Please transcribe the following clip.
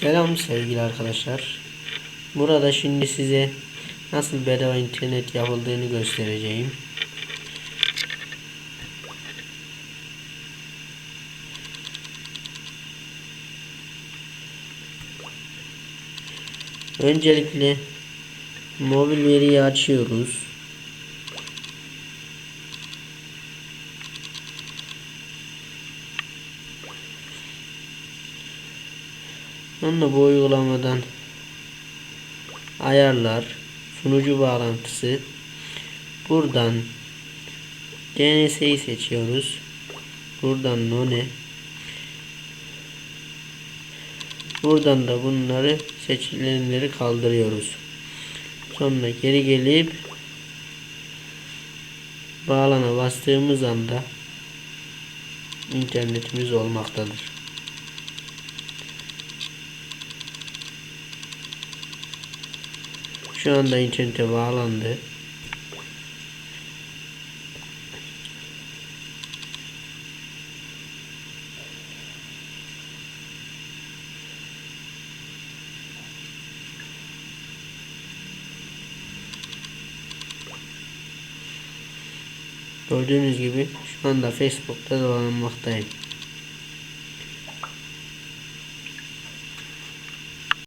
Selam sevgili arkadaşlar. Burada şimdi size nasıl bedava internet yapıldığını göstereceğim. Öncelikle mobil veriyi açıyoruz. Sonra bu uygulamadan ayarlar, sunucu bağlantısı buradan DNS'yi seçiyoruz. Buradan none Buradan da bunları seçilenleri kaldırıyoruz. Sonra geri gelip bağlana bastığımız anda internetimiz olmaktadır. Şu anda internete bağlandı. Gördüğünüz gibi şu anda Facebook'ta dolanmaktayım.